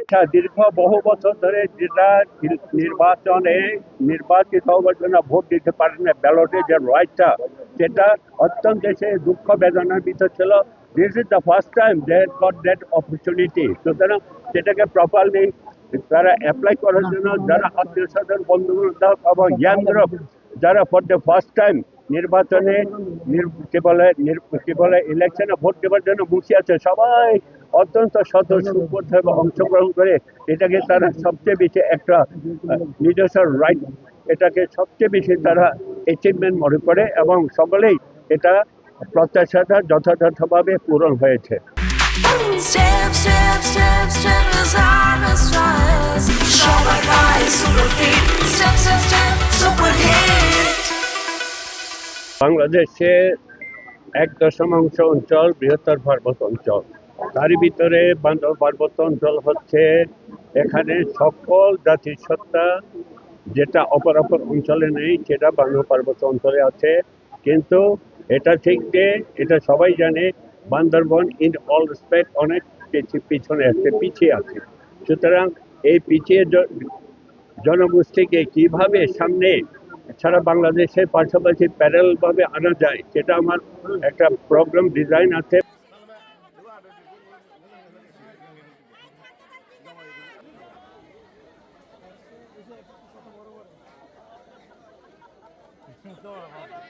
আচ্ছা, দীর্ঘ বহু বছর ধরে জেলা নির্বাচনে নির্বাচিত হওয়ার জন্য ভোট দিতে পারেন না ব্যালটে যে রাইটটা সেটা অত্যন্ত সে দুঃখ বেদনার ভিতর ছিল। This is the first time they got that opportunity সুতরাং সেটাকে প্রপারলি তারা অ্যাপ্লাই করার জন্য যারা আত্মীয় স্বজন বন্ধু বান্ধব এবং ইয়াং যারা ফর দ্য ফার্স্ট টাইম নির্বাচনে নির- কি বলে কি বলে ইলেকশনে ভোট দেওয়ার জন্য বসে আছে সবাই। অত্যন্ত সদস্যভাবে অংশগ্রহণ করে এটাকে তারা সবচেয়ে বেশি একটা নিজস্ব রাইট এটাকে সবচেয়ে বেশি তারা অ্যাচিভমেন্ট মনে করে এবং সকলেই এটা প্রত্যাশাটা যথাযথভাবে পূরণ হয়েছে। বাংলাদেশে এক দশমাংশ অঞ্চল, বৃহত্তর পার্বত্য অঞ্চল। তারই ভিতরে বান্ধব পার্বত্য অঞ্চল হচ্ছে এখানে সকল জাতির সত্তা, যেটা অপর অপর অঞ্চলে নেই, সেটা বান্ধব পার্বত্য অঞ্চলে আছে। কিন্তু এটা ঠিক যে, এটা সবাই জানে, বান্দরবন ইন অল রেসপেক্ট অনেক পিছি- পিছনে আছে, পিছিয়ে আছে। সুতরাং এই পিছিয়ে জনগোষ্ঠীকে কীভাবে সামনে ছাড়া বাংলাদেশে পাশাপাশি প্যারেলভাবে আনা যায় সেটা আমার একটা প্রোগ্রাম ডিজাইন আছে।